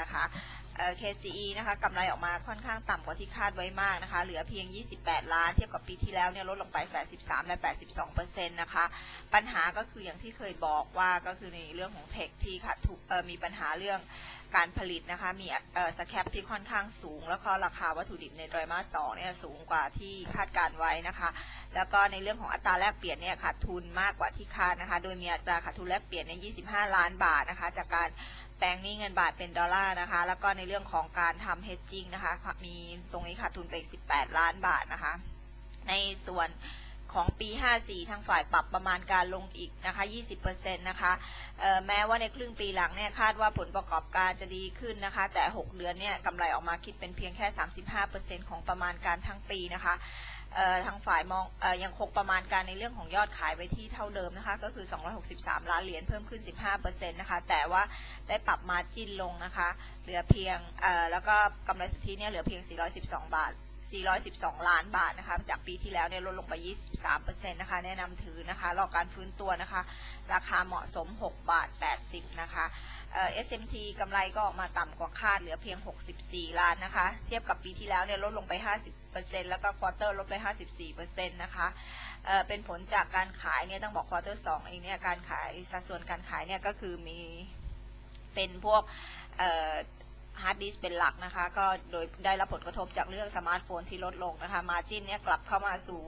นะคะเอ่อ KCE นะคะกำไรออกมาค่อนข้างต่ำกว่าที่คาดไว้มากนะคะ เหลือเพียง 28 ล้าน เทียบกับปีที่แล้วเนี่ยลดลงไป 83 และ 82เปอร์เซ็นต์นะคะ ปัญหาก็คืออย่างที่เคยบอกว่าก็คือในเรื่องของเทคที่ขาดทุนเอ่อมีปัญหาเรื่องการผลิตนะคะมีเอ่อสแคปที่ค่อนข้างสูง แล้วก็ราคาวัตถุดิบในไตรมาสสองเนี่ยสูงกว่าที่คาดการไว้นะคะ แล้วก็ในเรื่องของอัตราแลกเปลี่ยนเนี่ยขาดทุนมากกว่าที่คาดนะคะ โดยมีอัตราขาดทุนแลกเปลี่ยนในย25 ล้านบาทนะคะ จากการแปลงนี้เงินบาทเป็นดอลลาร์นะคะ แล้วก็ในเรื่องของการทำ hedging นะคะ มีตรงนี้ขาดทุนไปอีก18 ล้านบาทนะคะ ในส่วน ของปี 54 ทางฝ่ายปรับประมาณการลงอีกนะคะ 20%นะคะแม้ว่าในครึ่งปีหลังเนี่ยคาดว่าผลประกอบการจะดีขึ้นนะคะ แต่ 6 เดือนเนี่ยกำไรออกมาคิดเป็นเพียงแค่ 35%ของประมาณการทั้งปีนะคะทางฝ่ายมองอยังคงประมาณการในเรื่องของยอดขายไว้ที่เท่าเดิมนะคะ ก็คือ 263 ล้านเหรียญเพิ่มขึ้น 15%นะคะ แต่ว่าได้ปรับมาจิ้นลงนะคะ เหลือเพียงแล้วก็กำไรสุทธิเนี่ยเหลือเพียง 412 บาท 412 ล้านบาทนะคะ จากปีที่แล้วเนี่ยลดลงไป 23%นะคะ แนะนำถือนะคะ รอการฟื้นตัวนะคะ ราคาเหมาะสม 6 บาท 80 นะคะเอ่อ SMT กำไรก็ออกมาต่ำกว่าคาดเหลือเพียง 64 ล้านนะคะ เทียบกับปีที่แล้วเนี่ยลดลงไป 50%แล้วก็ควอเตอร์ลดไป 54%นะคะเอ่อเป็นผลจากการขายเนี่ยต้องบอกควอเตอร์2เองเนี่ยการขายสัดส่วนการขายเนี่ยก็คือมีเป็นพวกเอ่อ ฮาร์ดดิสเป็นหลักนะคะ ก็โดยได้รับผลกระทบจากเรื่องสมาร์ทโฟนที่ลดลงนะคะมาจินเนี่ยกลับเข้ามาสู่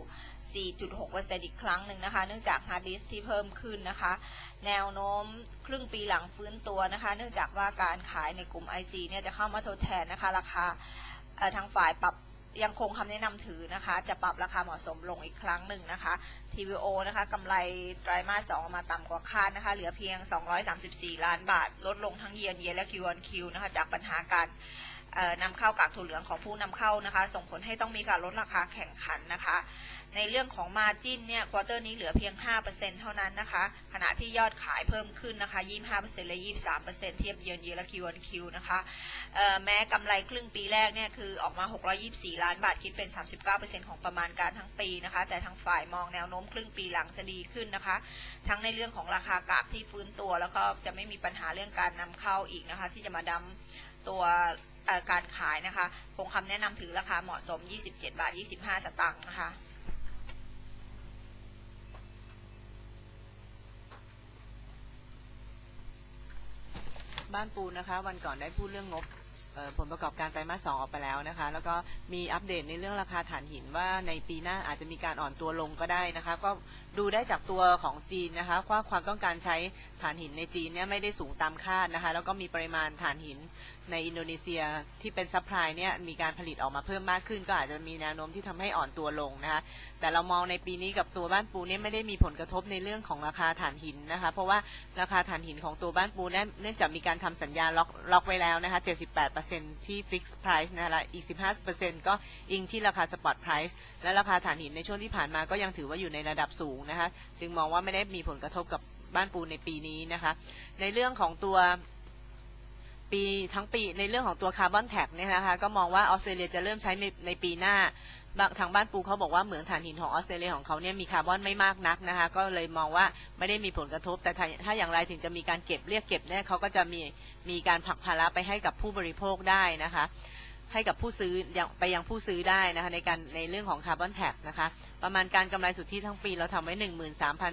4.6%อีกครั้งหนึ่งนะคะ เนื่องจากฮาร์ดดิสที่เพิ่มขึ้นนะคะ แนวโน้มครึ่งปีหลังฟื้นตัวนะคะ เนื่องจากว่าการขายในกลุ่ม IC เนี่ยจะเข้ามาทดแทนนะคะ ราคาทางฝ่ายปรับ ยังคงคำแนะนำถือนะคะ จะปรับราคาเหมาะสมลงอีกครั้งหนึ่งนะคะ TVO นะคะกำไรไตรมาสสองอกมาต่ำกว่าคาดนะคะ เหลือเพียง 234 ล้านบาท ลดลงทั้งเยียนเยียและคิวอนคิวนะคะ จากปัญหาการ นำเข้ากากถั่วเหลืองของผู้นำเข้านะคะ ส่งผลให้ต้องมีการลดราคาแข่งขันนะคะ ในเรื่องของมาจินเนี่ยควอเตอร์นี้เหลือเพียง 5%เท่านั้นนะคะ ขณะที่ยอดขายเพิ่มขึ้นนะคะ 25%และ 23%เทียบเยือนเยียและ Q on Q นะคะแม้กำไรครึ่งปีแรกเนี่ยคือออกมา 624 ล้านบาทคิดเป็น 39%ของประมาณการทั้งปีนะคะ แต่ทางฝ่ายมองแนวโน้มครึ่งปีหลังจะดีขึ้นนะคะ ทั้งในเรื่องของราคากากที่ฟื้นตัว แล้วก็จะไม่มีปัญหาเรื่องการนำเข้าอีกนะคะ ที่จะมาดำตัว การขายนะคะคงคำแนะนำถือราคาเหมาะสม 27 บาท 25 สตางค์นะคะบ้านปูนะคะ วันก่อนได้พูดเรื่องงบผลประกอบการไตรมาสสองออกไปแล้วนะคะ แล้วก็มีอัปเดตในเรื่องราคาถ่านหินว่าในปีหน้าอาจจะมีการอ่อนตัวลงก็ได้นะคะ ก็ดูได้จากตัวของจีนนะคะว่าความต้องการใช้ถ่านหินในจีนเนี่ยไม่ได้สูงตามคาดนะคะแล้วก็มีปริมาณถ่านหินในอินโดนีเซียที่เป็นซัพพลายเนี่ยมีการผลิตออกมาเพิ่มมากขึ้น ก็อาจจะมีแนวโน้มที่ทำให้อ่อนตัวลงนะคะแต่เรามองในปีนี้กับตัวบ้านปูเนี่ยไม่ได้มีผลกระทบในเรื่องของราคาถ่านหินนะคะเพราะว่าราคาถ่านหินของตัวบ้านปูเนี่ยเนื่องจากมีการทำสัญญาล็อกล็อกไว้แล้วนะคะ78%ที่ fixed price นะคะและอีก 15%ก็อิงที่ราคา spot price และราคาถ่านหินในช่วงที่ผ่านมาก็ยังถือว่าอยู่ในระดับสูงนะคะ จึงมองว่าไม่ได้มีผลกระทบกับบ้านปูในปีนี้นะคะ ในเรื่องของตัวปีทั้งปีในเรื่องของตัวคาร์บอนแท็กเนี่ยนะคะ ก็มองว่าออสเตรเลียจะเริ่มใช้ในปีหน้าทางบ้านปูเขาบอกว่าเหมืองถ่านหินของออสเตรเลียของเขาเนี่ยมีคาร์บอนไม่มากนักนะคะ ก็เลยมองว่าไม่ได้มีผลกระทบ แต่ถ้าถ้าอย่างไรถึงจะมีการเก็บเรียกเก็บเนี่ยเขาก็จะมีมีการผลักภาระไปให้กับผู้บริโภคได้นะคะ ให้กับผู้ซื้อยังไปยังผู้ซื้อได้นะคะในการในเรื่องของคาร์บอนแท็กนะคะประมาณการกำไรสุทธิทั้งปีเราทำไว้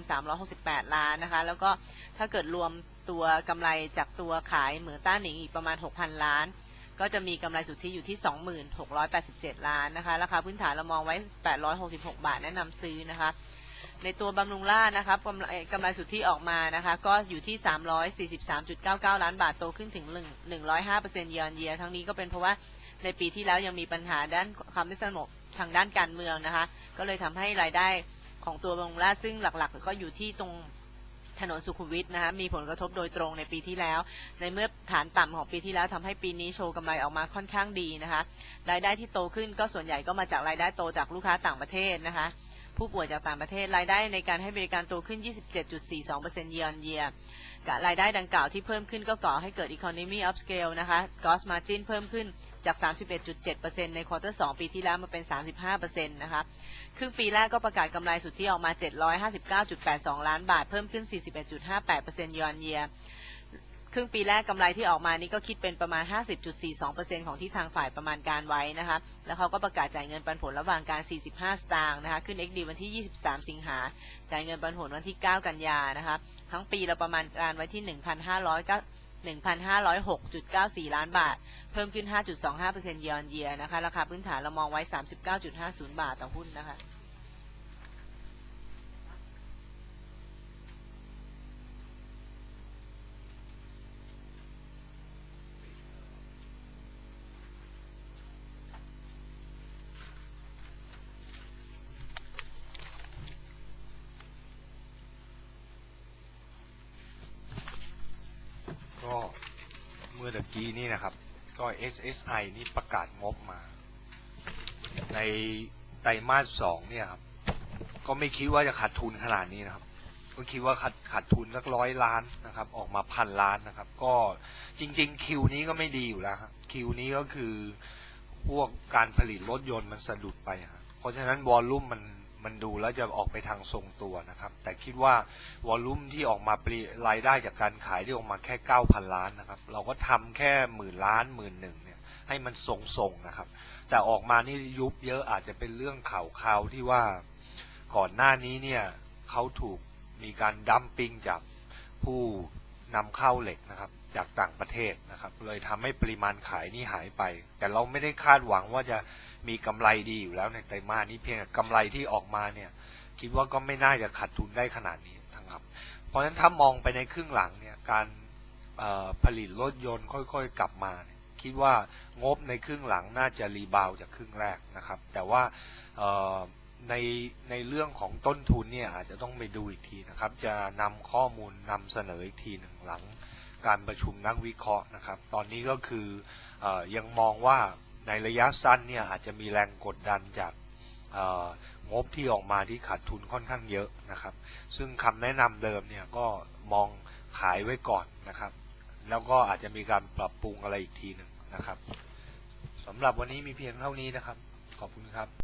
13,368 ล้านนะคะแล้วก็ถ้าเกิดรวมตัวกำไรจากตัวขายเหมืองต้านหนิงอีกประมาณ 6,000 ล้าน ก็จะมีกำไรสุทธิอยู่ที่ 2687 ล้านนะคะราคาพื้นฐานเรามองไว้ 866 บาทแนะนำซื้อนะคะในตัวบำรุงรานะคะกำไรกำไรสุทธิออกมานะคะ ก็อยู่ที่ 343.99 ล้านบาทโตขึ้นถึง 105%เยียร์เยียทั้งนี้ก็เป็นเพราะว่า ในปีที่แล้วยังมีปัญหาด้านความไม่สงบทางด้านการเมืองนะคะ ก็เลยทำให้รายได้ของตัวบางราซึ่งหลักๆ ก็อยู่ที่ตรงถนนสุขุมวิทนะคะมีผลกระทบโดยตรงในปีที่แล้ว ในเมื่อฐานต่ำของปีที่แล้วทำให้ปีนี้โชว์กำไรออกมาค่อนข้างดีนะคะ รายได้ที่โตขึ้นก็ส่วนใหญ่ก็มาจากรายได้โตจากลูกค้าต่างประเทศนะคะ ผู้ป่วยจากต่างประเทศรายได้ในการให้บริการโตขึ้น 27.42% year on year กับรายได้ดังกล่าวที่เพิ่มขึ้นก็ก่อให้เกิด economy of scale นะคะ gross margin เพิ่มขึ้นจาก 31.7%ในควอเตอร์2ปีที่แล้วมาเป็น 35%นะคะครึ่งปีแรกก็ประกาศกำไรสุทธิออกมา 759.82 ล้านบาท เพิ่มขึ้น 41.58% year on year ครึ่ ซึ่งปีแรกกำไรที่ออกมานี่ก็คิดเป็นประมาณ 50.42%ของที่ทางฝ่ายประมาณการไว้นะคะ แล้วเขาก็ประกาศจ่ายเงินปันผลระหว่างการ 45 สตางค์นะคะ ขึ้น XD วันที่ 23 สิงหา จ่ายเงินปันผลวันที่ 9 กันยานะคะ ทั้งปีเราประมาณการไว้ที่ 1,500 1,506.94 ล้านบาท เพิ่มขึ้น 5.25% year on year นะคะ ราคาพื้นฐานเรามองไว้ 39.50 บาทต่อหุ้นนะคะ มื่อตะกี้นี่นะครับ ก็ SSI นี่ประกาศงบมา ในไตรมาสสองเนี่ยครับ ก็ไม่คิดว่าจะขาดทุนขนาดนี้นะครับ ก็คิดว่าขาดขาดทุนสักร้อยล้านนะครับ ออกมาพันล้านนะครับ ก็จริง ๆ คิวนี้ก็ไม่ดีอยู่แล้วครับคิวนี้ก็คือพวกการผลิตรถยนต์มันสะดุดไปครับเพราะฉะนั้นวอลลุ่มมัน มันดูแล้วจะออกไปทางทรงตัวนะครับ แต่คิดว่าวอลลุ่มที่ออกมาปรีรายได้จากการขายที่ออกมาแค่ 9,000 ล้านนะครับ เราก็ทำแค่หมื่นล้านหมื่นหนึ่งเนี่ยให้มันทรงๆนะครับ แต่ออกมานี่ยุบเยอะอาจจะเป็นเรื่องข่าวข่าวที่ว่าก่อนหน้านี้เนี่ยเขาถูกมีการดัมปิ้งจากผู้ นำเข้าเหล็กนะครับ จากต่างประเทศนะครับ เลยทำให้ปริมาณขายนี่หายไป แต่เราไม่ได้คาดหวังว่าจะมีกำไรดีอยู่แล้วในไตรมาสนี้เพียงแต่กำไรที่ออกมาเนี่ยคิดว่าก็ไม่น่าจะขาดทุนได้ขนาดนี้นะครับ เพราะฉะนั้นถ้ามองไปในครึ่งหลังเนี่ยการผลิตรถยนต์ค่อยๆ กลับมาคิดว่างบในครึ่งหลังน่าจะรีบาวจากครึ่งแรกนะครับ แต่ว่า ในในเรื่องของต้นทุนเนี่ยอาจจะต้องไปดูอีกทีนะครับ จะนำข้อมูลนำเสนออีกทีหนึ่งหลังการประชุมนักวิเคราะห์นะครับ ตอนนี้ก็คืออยังมองว่าในระยะสั้นเนี่ยอาจจะมีแรงกดดันจากงบที่ออกมาที่ขาดทุนค่อนข้างเยอะนะครับ ซึ่งคำแนะนำเดิมเนี่ยก็มองขายไว้ก่อนนะครับ แล้วก็อาจจะมีการปรับปรุงอะไรอีกทีหนึ่งนะครับสำหรับวันนี้มีเพียงเท่านี้นะครับ ขอบคุณครับ